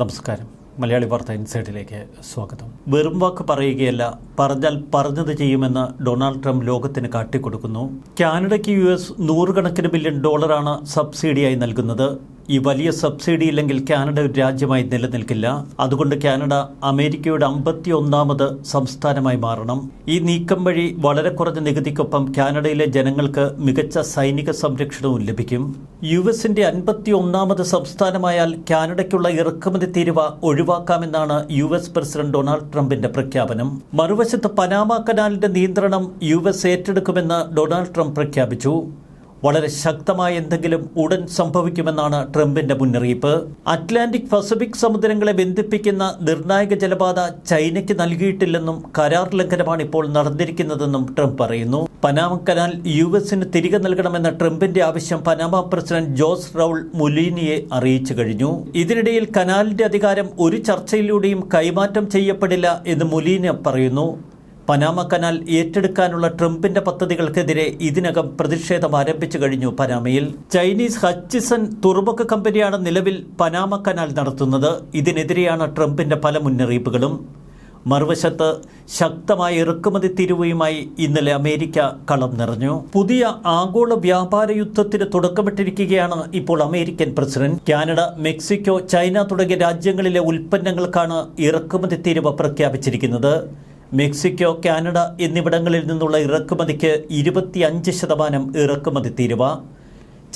നമസ്കാരം. മലയാളി വാർത്ത ഇൻസൈഡിലേക്ക് സ്വാഗതം. വെറും വാക്ക് പറയുകയല്ല പറഞ്ഞാൽ പറഞ്ഞത് ചെയ്യുമെന്ന് ഡൊണാൾഡ് ട്രംപ് ലോകത്തിന് കാട്ടിക്കൊടുക്കുന്നു. കാനഡയ്ക്ക് യു എസ് നൂറുകണക്കിന് ബില്യൺ ഡോളറാണ് സബ്സിഡിയായി നൽകുന്നത്. ഈ വലിയ സബ്സിഡി ഇല്ലെങ്കിൽ കാനഡ ഒരു രാജ്യമായി നിലനിൽക്കില്ല. അതുകൊണ്ട് കാനഡ അമേരിക്കയുടെ അമ്പത്തി ഒന്നാമത് സംസ്ഥാനമായി മാറണം. ഈ നീക്കം വഴി വളരെ കുറഞ്ഞ നികുതിക്കൊപ്പം കാനഡയിലെ ജനങ്ങൾക്ക് മികച്ച സൈനിക സംരക്ഷണവും ലഭിക്കും. യു എസിന്റെ അൻപത്തി ഒന്നാമത് സംസ്ഥാനമായാൽ കാനഡയ്ക്കുള്ള ഇറക്കുമതി തീരുവ ഒഴിവാക്കാമെന്നാണ് യു എസ് പ്രസിഡന്റ് ഡൊണാൾഡ് ട്രംപിന്റെ പ്രഖ്യാപനം. മറുവശത്ത് പനാമ കനാലിന്റെ നിയന്ത്രണം യു എസ് ഏറ്റെടുക്കുമെന്ന് ഡൊണാൾഡ് ട്രംപ് പ്രഖ്യാപിച്ചു. വളരെ ശക്തമായ എന്തെങ്കിലും ഉടൻ സംഭവിക്കുമെന്നാണ് ട്രംപിന്റെ മുന്നറിയിപ്പ്. അറ്റ്ലാന്റിക് പസഫിക് സമുദ്രങ്ങളെ ബന്ധിപ്പിക്കുന്ന നിർണായക ജലപാത ചൈനയ്ക്ക് നൽകിയിട്ടില്ലെന്നും കരാർ ലംഘനമാണ് ഇപ്പോൾ നടന്നിരിക്കുന്നതെന്നും ട്രംപ് പറയുന്നു. പനാമ കനാൽ യു എസിന് തിരികെ നൽകണമെന്ന ട്രംപിന്റെ ആവശ്യം പനാമ പ്രസിഡന്റ് ജോസ് റൌൾ മുലീനിയെ അറിയിച്ചു കഴിഞ്ഞു. ഇതിനിടയിൽ കനാലിന്റെ അധികാരം ഒരു ചർച്ചയിലൂടെയും കൈമാറ്റം ചെയ്യപ്പെടില്ല എന്ന് മുലീന പറയുന്നു. പനാമ കനാൽ ഏറ്റെടുക്കാനുള്ള ട്രംപിന്റെ പദ്ധതികൾക്കെതിരെ ഇതിനകം പ്രതിഷേധം ആരംഭിച്ചു കഴിഞ്ഞു പനാമയിൽ. ചൈനീസ് ഹച്ചിസൺ തുറമുഖ കമ്പനിയാണ് നിലവിൽ പനാമ കനാൽ നടത്തുന്നത്. ഇതിനെതിരെയാണ് ട്രംപിന്റെ പല മുന്നറിയിപ്പുകളും. മറുവശത്ത് ശക്തമായ ഇറക്കുമതി തീരുവയുമായി ഇന്നലെ അമേരിക്ക കളം നിറഞ്ഞു. പുതിയ ആഗോള വ്യാപാര യുദ്ധത്തിന് തുടക്കമിട്ടിരിക്കുകയാണ് ഇപ്പോൾ American president. Canada Mexico China തുടങ്ങിയ രാജ്യങ്ങളിലെ ഉൽപ്പന്നങ്ങൾക്കാണ് ഇറക്കുമതി തീരുവ പ്രഖ്യാപിച്ചിരിക്കുന്നത്. മെക്സിക്കോ കാനഡ എന്നിവിടങ്ങളിൽ നിന്നുള്ള ഇറക്കുമതിക്ക് ഇരുപത്തിയഞ്ച് ശതമാനം ഇറക്കുമതി തീരുവ.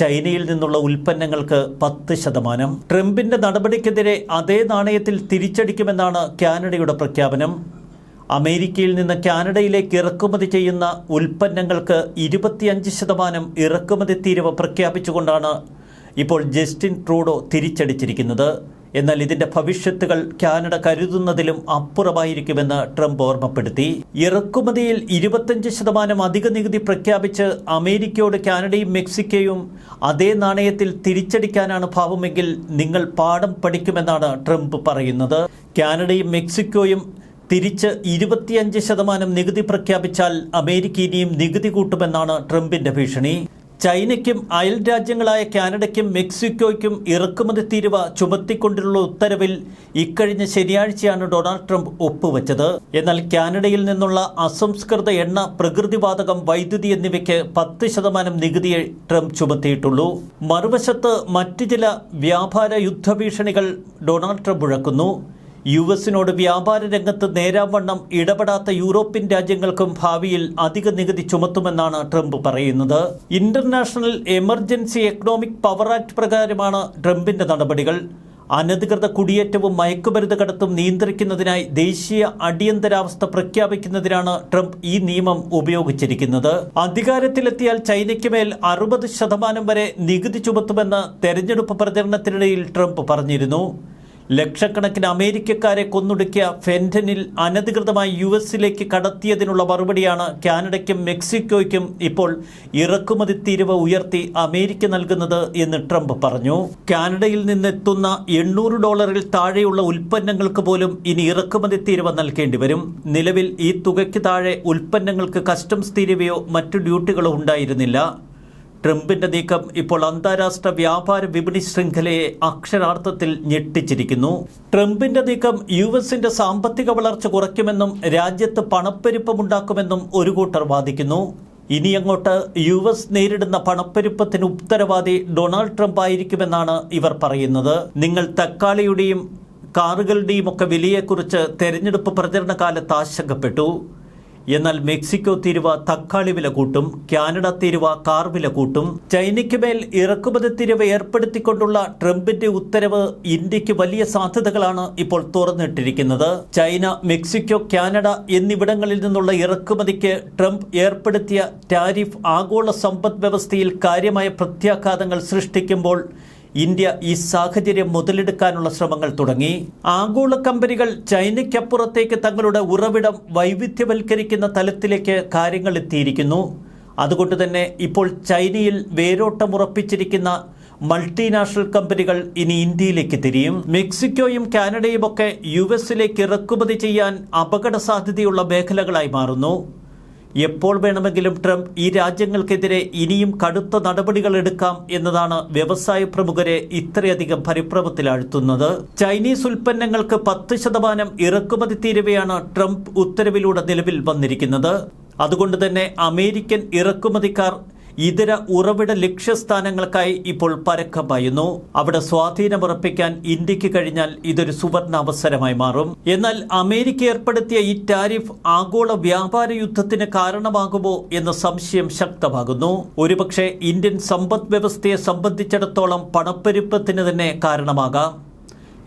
ചൈനയിൽ നിന്നുള്ള ഉൽപ്പന്നങ്ങൾക്ക് പത്ത് ശതമാനം. ട്രംപിന്റെ നടപടിക്കെതിരെ അതേ നാണയത്തിൽ തിരിച്ചടിക്കുമെന്നാണ് കാനഡയുടെ പ്രഖ്യാപനം. അമേരിക്കയിൽ നിന്ന് കാനഡയിലേക്ക് ഇറക്കുമതി ചെയ്യുന്ന ഉൽപ്പന്നങ്ങൾക്ക് ഇരുപത്തിയഞ്ച് ശതമാനം ഇറക്കുമതി തീരുവ പ്രഖ്യാപിച്ചുകൊണ്ടാണ് ഇപ്പോൾ ജസ്റ്റിൻ ട്രൂഡോ തിരിച്ചടിച്ചിരിക്കുന്നത്. എന്നാൽ ഇതിന്റെ ഭവിഷ്യത്തുകൾ കാനഡ കരുതുന്നതിലും അപ്പുറമായിരിക്കുമെന്ന് ട്രംപ് ഓർമ്മപ്പെടുത്തി. ഇറക്കുമതിയിൽ ഇരുപത്തഞ്ച് ശതമാനം അധിക നികുതി പ്രഖ്യാപിച്ച് അമേരിക്കയോട് കാനഡയും മെക്സിക്കോയും അതേ നാണയത്തിൽ തിരിച്ചടിക്കാനാണ് ഭാവമെങ്കിൽ നിങ്ങൾ പാഠം പഠിക്കുമെന്നാണ് ട്രംപ് പറയുന്നത്. കാനഡയും മെക്സിക്കോയും തിരിച്ച് ഇരുപത്തിയഞ്ച് ശതമാനം നികുതി പ്രഖ്യാപിച്ചാൽ അമേരിക്ക ഇനിയും നികുതി കൂട്ടുമെന്നാണ് ട്രംപിന്റെ ഭീഷണി. ചൈനയ്ക്കും അയൽ രാജ്യങ്ങളായ കാനഡയ്ക്കും മെക്സിക്കോയ്ക്കും ഇറക്കുമതി തീരുവ ചുമത്തിക്കൊണ്ടുള്ള ഉത്തരവിൽ ഇക്കഴിഞ്ഞ ശനിയാഴ്ചയാണ് ഡൊണാൾഡ് ട്രംപ് ഒപ്പുവെച്ചത്. എന്നാൽ കാനഡയിൽ നിന്നുള്ള അസംസ്കൃത എണ്ണ പ്രകൃതിവാതകം വൈദ്യുതി എന്നിവയ്ക്ക് പത്ത് ശതമാനം നികുതിയെ ട്രംപ് ചുമത്തിയിട്ടുള്ളൂ. മറുവശത്ത് മറ്റ് ചില വ്യാപാര യുദ്ധഭീഷണികൾ ഡൊണാൾഡ് ട്രംപ് മുഴക്കുന്നു. യു എസിനോട് വ്യാപാര രംഗത്ത് നേരാവണ്ണം ഇടപെടാത്ത യൂറോപ്യൻ രാജ്യങ്ങൾക്കും ഭാവിയിൽ അധിക നികുതി ചുമത്തുമെന്നാണ് ട്രംപ് പറയുന്നത്. International emergency economic power act പ്രകാരമാണ് ട്രംപിന്റെ നടപടികൾ. അനധികൃത കുടിയേറ്റവും മയക്കുമരുന്ന് കടത്തും നിയന്ത്രിക്കുന്നതിനായി ദേശീയ അടിയന്തരാവസ്ഥ പ്രഖ്യാപിക്കുന്നതിനാണ് ട്രംപ് ഈ നിയമം ഉപയോഗിച്ചിരിക്കുന്നത്. അധികാരത്തിലെത്തിയാൽ ചൈനയ്ക്ക് മേൽ അറുപത് ശതമാനം വരെ നികുതി ചുമത്തുമെന്ന് തെരഞ്ഞെടുപ്പ് പ്രചരണത്തിനിടയിൽ ട്രംപ് പറഞ്ഞിരുന്നു. ലക്ഷക്കണക്കിന് അമേരിക്കക്കാരെ കൊന്നൊടുക്കിയ ഫെന്റനിൽ അനധികൃതമായി യു എസിലേക്ക് കടത്തിയതിനുള്ള മറുപടിയാണ് കാനഡയ്ക്കും മെക്സിക്കോയ്ക്കും ഇപ്പോൾ ഇറക്കുമതി തീരുവ ഉയർത്തി അമേരിക്ക നൽകുന്നത് എന്ന് ട്രംപ് പറഞ്ഞു. കാനഡയിൽ നിന്നെത്തുന്ന എണ്ണൂറ് ഡോളറിൽ താഴെയുള്ള ഉൽപ്പന്നങ്ങൾക്ക് പോലും ഇനി ഇറക്കുമതി തീരുവ നൽകേണ്ടി വരും. നിലവിൽ ഈ തുകയ്ക്ക് താഴെ ഉൽപ്പന്നങ്ങൾക്ക് കസ്റ്റംസ് തീരുവയോ മറ്റു ഡ്യൂട്ടികളോ ഉണ്ടായിരുന്നില്ല. ട്രംപിന്റെ നീക്കം ഇപ്പോൾ അന്താരാഷ്ട്ര വ്യാപാര വിപണി ശൃംഖലയെ അക്ഷരാർത്ഥത്തിൽ ഞെട്ടിച്ചിരിക്കുന്നു. ട്രംപിന്റെ നീക്കം യു എസിന്റെ സാമ്പത്തിക വളർച്ച കുറയ്ക്കുമെന്നും രാജ്യത്ത് പണപ്പെരുപ്പമുണ്ടാക്കുമെന്നും ഒരു കൂട്ടർ വാദിക്കുന്നു. ഇനി അങ്ങോട്ട് യു എസ് നേരിടുന്ന പണപ്പെരുപ്പത്തിന് ഉത്തരവാദി ഡൊണാൾഡ് ട്രംപ് ആയിരിക്കുമെന്നാണ് ഇവർ പറയുന്നത്. നിങ്ങൾ തക്കാളിയുടെയും കാറുകളുടെയും ഒക്കെ വിലയെക്കുറിച്ച് തെരഞ്ഞെടുപ്പ് പ്രചരണ കാലത്ത് ആശങ്കപ്പെട്ടു. എന്നാൽ മെക്സിക്കോ തീരുവ തക്കാളി വില കൂട്ടും കാനഡ തീരുവ കാർ വില കൂട്ടും. ചൈനയ്ക്ക് മേൽ ഇറക്കുമതി തീരുവ ഏർപ്പെടുത്തിക്കൊണ്ടുള്ള ട്രംപിന്റെ ഉത്തരവ് ഇന്ത്യയ്ക്ക് വലിയ സാധ്യതകളാണ് ഇപ്പോൾ തുറന്നിട്ടിരിക്കുന്നത്. ചൈന മെക്സിക്കോ കാനഡ എന്നിവിടങ്ങളിൽ നിന്നുള്ള ഇറക്കുമതിക്ക് ട്രംപ് ഏർപ്പെടുത്തിയ ടാരിഫ് ആഗോള സമ്പദ് വ്യവസ്ഥയിൽ കാര്യമായ പ്രത്യാഘാതങ്ങൾ സൃഷ്ടിക്കുമ്പോൾ ഇന്ത്യ ഈ സാഹചര്യം മുതലെടുക്കാനുള്ള ശ്രമങ്ങൾ തുടങ്ങി. ആഗോള കമ്പനികൾ ചൈനയ്ക്കപ്പുറത്തേക്ക് തങ്ങളുടെ ഉറവിടം വൈവിധ്യവൽക്കരിക്കുന്ന തലത്തിലേക്ക് കാര്യങ്ങൾ എത്തിയിരിക്കുന്നു. അതുകൊണ്ട് തന്നെ ഇപ്പോൾ ചൈനയിൽ വേരോട്ടമുറപ്പിച്ചിരിക്കുന്ന മൾട്ടിനാഷണൽ കമ്പനികൾ ഇനി ഇന്ത്യയിലേക്ക് തിരിയും. മെക്സിക്കോയും കാനഡയും ഒക്കെ യു എസിലേക്ക് ഇറക്കുമതി ചെയ്യാൻ അപകട സാധ്യതയുള്ള മേഖലകളായി മാറുന്നു. എപ്പോൾ വേണമെങ്കിലും ട്രംപ് ഈ രാജ്യങ്ങൾക്കെതിരെ ഇനിയും കടുത്ത നടപടികൾ എടുക്കാം എന്നതാണ് വ്യവസായ പ്രമുഖരെ ഇത്രയധികം പരിഭ്രമത്തിലാഴ്ത്തുന്നത്. ചൈനീസ് ഉൽപ്പന്നങ്ങൾക്ക് പത്ത് ശതമാനം ഇറക്കുമതി തീരുവയാണ് ട്രംപ് ഉത്തരവിലൂടെ നിലവിൽ വന്നിരിക്കുന്നത്. അതുകൊണ്ട് തന്നെ അമേരിക്കൻ ഇറക്കുമതിക്കാർ ഇതര ഉറവിട ലക്ഷ്യസ്ഥാനങ്ങൾക്കായി ഇപ്പോൾ പരക്കം പായുന്നു. അവിടെ സ്വാധീനമുറപ്പിക്കാൻ ഇന്ത്യയ്ക്ക് കഴിഞ്ഞാൽ ഇതൊരു സുവർണ അവസരമായി മാറും. എന്നാൽ അമേരിക്ക ഏർപ്പെടുത്തിയ ഈ ടാരിഫ് ആഗോള വ്യാപാര യുദ്ധത്തിന് കാരണമാകുമോ എന്ന സംശയം ശക്തമാകുന്നു. ഒരുപക്ഷെ ഇന്ത്യൻ സമ്പദ് വ്യവസ്ഥയെ സംബന്ധിച്ചിടത്തോളം പണപ്പെരുപ്പത്തിന് തന്നെ കാരണമാകാം.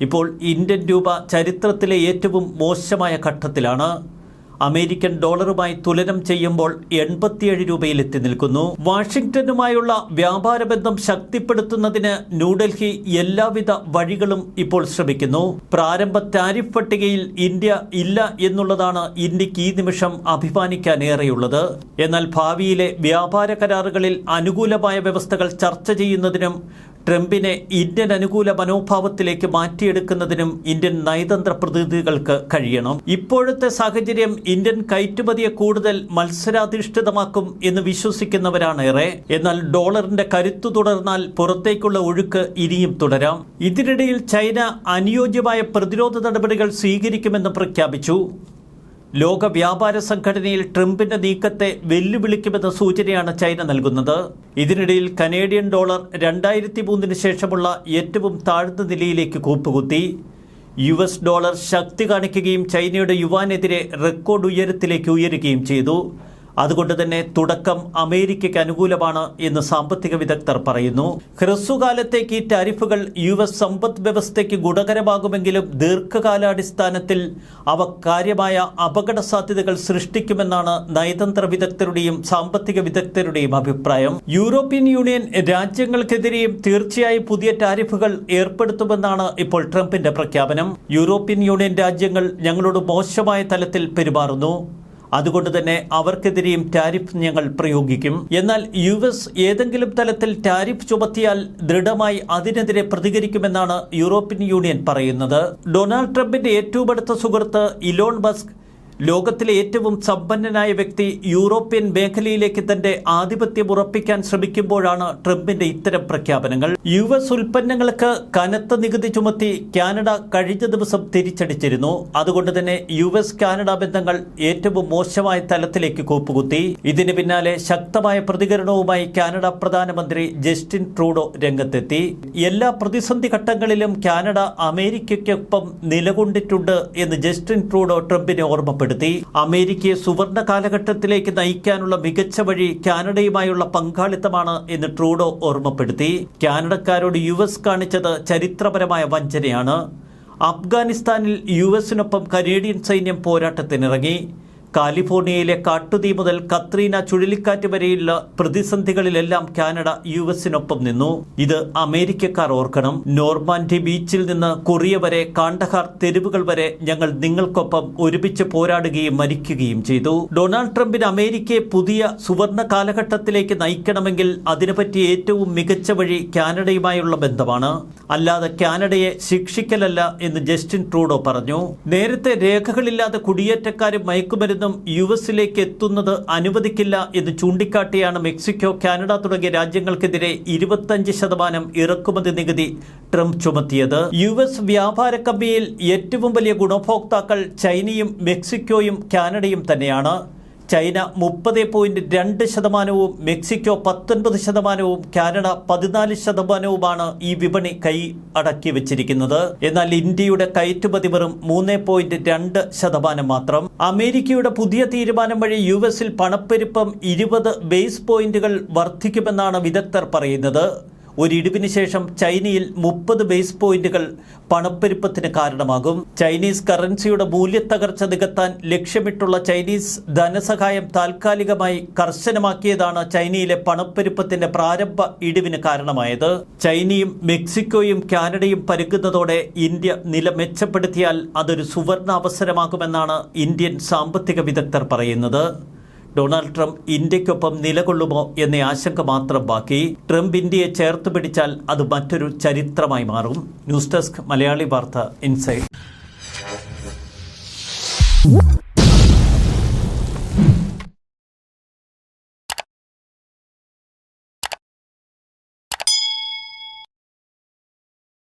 ഇപ്പോൾ ഇന്ത്യൻ രൂപ ചരിത്രത്തിലെ ഏറ്റവും മോശമായ ഘട്ടത്തിലാണ്. അമേരിക്കൻ ഡോളറുമായി തുലനം ചെയ്യുമ്പോൾ എൺപത്തിയേഴ് രൂപയിൽ എത്തി നിൽക്കുന്നു. വാഷിംഗ്ടണുമായുള്ള വ്യാപാര ബന്ധം ശക്തിപ്പെടുത്തുന്നതിന് ന്യൂഡൽഹി എല്ലാവിധ വഴികളും ഇപ്പോൾ ശ്രമിക്കുന്നു. പ്രാരംഭ ടാരിഫ് പട്ടികയിൽ ഇന്ത്യ ഇല്ല എന്നുള്ളതാണ് ഇന്ത്യയ്ക്ക് ഈ നിമിഷം അഭിമാനിക്കാനേറെയുള്ളത്. എന്നാൽ ഭാവിയിലെ വ്യാപാര കരാറുകളിൽ അനുകൂലമായ വ്യവസ്ഥകൾ ചർച്ച ചെയ്യുന്നതിനും ട്രംപിനെ ഇന്ത്യൻ അനുകൂല മനോഭാവത്തിലേക്ക് മാറ്റിയെടുക്കുന്നതിനും ഇന്ത്യൻ നയതന്ത്ര പ്രതിനിധികൾക്ക് കഴിയണം. ഇപ്പോഴത്തെ സാഹചര്യം ഇന്ത്യൻ കയറ്റുമതിയെ കൂടുതൽ മത്സരാധിഷ്ഠിതമാക്കും എന്ന് വിശ്വസിക്കുന്നവരാണ് ഏറെ എന്നാൽ ഡോളറിന്റെ കരുത്തു തുടർന്നാൽ പുറത്തേക്കുള്ള ഒഴുക്ക് ഇനിയും തുടരാം. ഇതിനിടയിൽ ചൈന അനുയോജ്യമായ പ്രതിരോധ നടപടികൾ സ്വീകരിക്കുമെന്ന് പ്രഖ്യാപിച്ചു. ലോക വ്യാപാര സംഘടനയിൽ ട്രംപിന്റെ നീക്കത്തെ വെല്ലുവിളിക്കുമെന്ന സൂചനയാണ് ചൈന നൽകുന്നത്. ഇതിനിടയിൽ കനേഡിയൻ ഡോളർ രണ്ടായിരത്തി മൂന്നിന് ശേഷമുള്ള ഏറ്റവും താഴ്ന്ന നിലയിലേക്ക് കൂപ്പുകുത്തി. യു എസ് ഡോളർ ശക്തി കാണിക്കുകയും ചൈനയുടെ യുവാനെതിരെ റെക്കോർഡ് ഉയരത്തിലേക്ക് ഉയരുകയും ചെയ്തു. അതുകൊണ്ട് തന്നെ തുടക്കം അമേരിക്കയ്ക്ക് അനുകൂലമാണ് എന്ന് സാമ്പത്തിക വിദഗ്ധർ പറയുന്നു. ഹ്രസ്വകാലത്തേക്ക് ഈ ടാരിഫുകൾ യു എസ് സമ്പദ് വ്യവസ്ഥയ്ക്ക് ഗുണകരമാകുമെങ്കിലും ദീർഘകാലാടിസ്ഥാനത്തിൽ അവ കാര്യമായ അപകട സാധ്യതകൾ സൃഷ്ടിക്കുമെന്നാണ് നയതന്ത്ര വിദഗ്ധരുടെയും സാമ്പത്തിക വിദഗ്ധരുടെയും അഭിപ്രായം. യൂറോപ്യൻ യൂണിയൻ രാജ്യങ്ങൾക്കെതിരെയും തീർച്ചയായും പുതിയ ടാരിഫുകൾ ഏർപ്പെടുത്തുമെന്നാണ് ഇപ്പോൾ ട്രംപിന്റെ പ്രഖ്യാപനം. യൂറോപ്യൻ യൂണിയൻ രാജ്യങ്ങൾ ഞങ്ങളോട് മോശമായ തലത്തിൽ പെരുമാറുന്നു. അതുകൊണ്ട് തന്നെ അവർക്കെതിരെയും ടാരിഫ് ഞങ്ങൾ പ്രയോഗിക്കും. എന്നാൽ യു എസ് ഏതെങ്കിലും തലത്തിൽ ടാരിഫ് ചുമത്തിയാൽ ദൃഢമായി അതിനെതിരെ പ്രതികരിക്കുമെന്നാണ് യൂറോപ്യൻ യൂണിയൻ പറയുന്നത്. ഡൊണാൾഡ് ട്രംപിന്റെ ഏറ്റവും അടുത്ത സുഹൃത്ത് ഇലോൺ മസ്ക് ലോകത്തിലെ ഏറ്റവും സമ്പന്നനായ വ്യക്തി യൂറോപ്യൻ മേഖലയിലേക്ക് തന്റെ ആധിപത്യം ഉറപ്പിക്കാൻ ശ്രമിക്കുമ്പോഴാണ് ട്രംപിന്റെ ഇത്തരം പ്രഖ്യാപനങ്ങൾ. യു എസ് ഉൽപ്പന്നങ്ങൾക്ക് കനത്ത നികുതി ചുമത്തി കാനഡ കഴിഞ്ഞ ദിവസം തിരിച്ചടിച്ചിരുന്നു. അതുകൊണ്ട് തന്നെ യു എസ് കാനഡ ബന്ധങ്ങൾ ഏറ്റവും മോശമായ തലത്തിലേക്ക് കൂപ്പുകുത്തി. ഇതിന് പിന്നാലെ ശക്തമായ പ്രതികരണവുമായി കാനഡ പ്രധാനമന്ത്രി ജസ്റ്റിൻ ട്രൂഡോ രംഗത്തെത്തി. എല്ലാ പ്രതിസന്ധി ഘട്ടങ്ങളിലും കാനഡ അമേരിക്കയ്ക്കൊപ്പം നിലകൊണ്ടിട്ടുണ്ട് എന്ന് ജസ്റ്റിൻ ട്രൂഡോ ട്രംപിനെ ഓർമ്മപ്പെടുത്തി. അമേരിക്കയെ സുവർണ കാലഘട്ടത്തിലേക്ക് നയിക്കാനുള്ള മികച്ച വഴി കാനഡയുമായുള്ള പങ്കാളിത്തമാണ് എന്ന് ട്രൂഡോ ഓർമ്മപ്പെടുത്തി. കാനഡക്കാരോട് യു എസ് കാണിച്ചത് ചരിത്രപരമായ വഞ്ചനയാണ്. അഫ്ഗാനിസ്ഥാനിൽ യു എസിനൊപ്പം കനേഡിയൻ സൈന്യം പോരാട്ടത്തിനിറങ്ങി. കാലിഫോർണിയയിലെ കാട്ടുതീ മുതൽ കത്രീന ചുഴലിക്കാറ്റ് വരെയുള്ള പ്രതിസന്ധികളിലെല്ലാം കാനഡ യു എസിനൊപ്പം നിന്നു. ഇത് അമേരിക്കക്കാർ ഓർക്കണം. നോർമാൻഡി ബീച്ചിൽ നിന്ന് കൊറിയ വരെ കാണ്ടഹാർ തെരുവുകൾ വരെ ഞങ്ങൾ നിങ്ങൾക്കൊപ്പം ഒരുമിച്ച് പോരാടുകയും മരിക്കുകയും ചെയ്തു. ഡൊണാൾഡ് ട്രംപിന് അമേരിക്കയെ പുതിയ സുവർണ കാലഘട്ടത്തിലേക്ക് നയിക്കണമെങ്കിൽ അതിനെപ്പറ്റി ഏറ്റവും മികച്ച വഴി കാനഡയുമായുള്ള ബന്ധമാണ്. അല്ലാതെ കാനഡയെ ശിക്ഷിക്കലല്ല എന്ന് ജസ്റ്റിൻ ട്രൂഡോ പറഞ്ഞു. നേരത്തെ രേഖകളില്ലാതെ കുടിയേറ്റക്കാരും മയക്കുമരുന്നും യു എസിലേക്ക് എത്തുന്നത് അനുവദിക്കില്ല എന്ന് ചൂണ്ടിക്കാട്ടിയാണ് മെക്സിക്കോ കാനഡ തുടങ്ങിയ രാജ്യങ്ങൾക്കെതിരെ ഇരുപത്തഞ്ച് ശതമാനം ഇറക്കുമതി നികുതി ട്രംപ് ചുമത്തിയത്. യു എസ് വ്യാപാര കമ്പിയിൽ ഏറ്റവും വലിയ ഗുണഭോക്താക്കൾ ചൈനയും മെക്സിക്കോയും കാനഡയും തന്നെയാണ്. ചൈന മുപ്പത് പോയിന്റ് രണ്ട് ശതമാനവും മെക്സിക്കോ പത്തൊൻപത് ശതമാനവും കാനഡ പതിനാല് ശതമാനവുമാണ് ഈ വിപണി കൈ അടക്കി വെച്ചിരിക്കുന്നത്. എന്നാൽ ഇന്ത്യയുടെ കയറ്റുമതി വെറും മൂന്ന് പോയിന്റ് രണ്ട് ശതമാനം മാത്രം. അമേരിക്കയുടെ പുതിയ തീരുമാനം വഴി യു എസിൽ പണപ്പെരുപ്പം ഇരുപത് ബേസ് പോയിന്റുകൾ വർദ്ധിക്കുമെന്നാണ് വിദഗ്ധർ പറയുന്നത്. ഒരിടിവിന് ശേഷം ചൈനയിൽ മുപ്പത് ബേസ് പോയിന്റുകൾ പണപ്പെരുപ്പത്തിന് കാരണമാകും. ചൈനീസ് കറൻസിയുടെ മൂല്യത്തകർച്ച നികത്താൻ ലക്ഷ്യമിട്ടുള്ള ചൈനീസ് ധനസഹായം താൽക്കാലികമായി കർശനമാക്കിയതാണ് ചൈനയിലെ പണപ്പെരുപ്പത്തിന്റെ പ്രാരംഭ ഇടിവിന് കാരണമായത്. ചൈനയും മെക്സിക്കോയും കാനഡയും പരുകുന്നതോടെ ഇന്ത്യ നില മെച്ചപ്പെടുത്തിയാൽ അതൊരു സുവർണ അവസരമാകുമെന്നാണ് ഇന്ത്യൻ സാമ്പത്തിക വിദഗ്ധർ പറയുന്നത്. ഡൊണാൾഡ് ട്രംപ് ഇന്ത്യക്കൊപ്പം നിലകൊള്ളുമോ എന്ന ആശങ്ക മാത്രം ബാക്കി. ട്രംപ് ഇന്ത്യയെ ചേർത്ത് പിടിച്ചാൽ അത് മറ്റൊരു ചരിത്രമായി മാറും. ന്യൂസ് ഡെസ്ക് മലയാളി വാർത്ത ഇൻസൈഡ്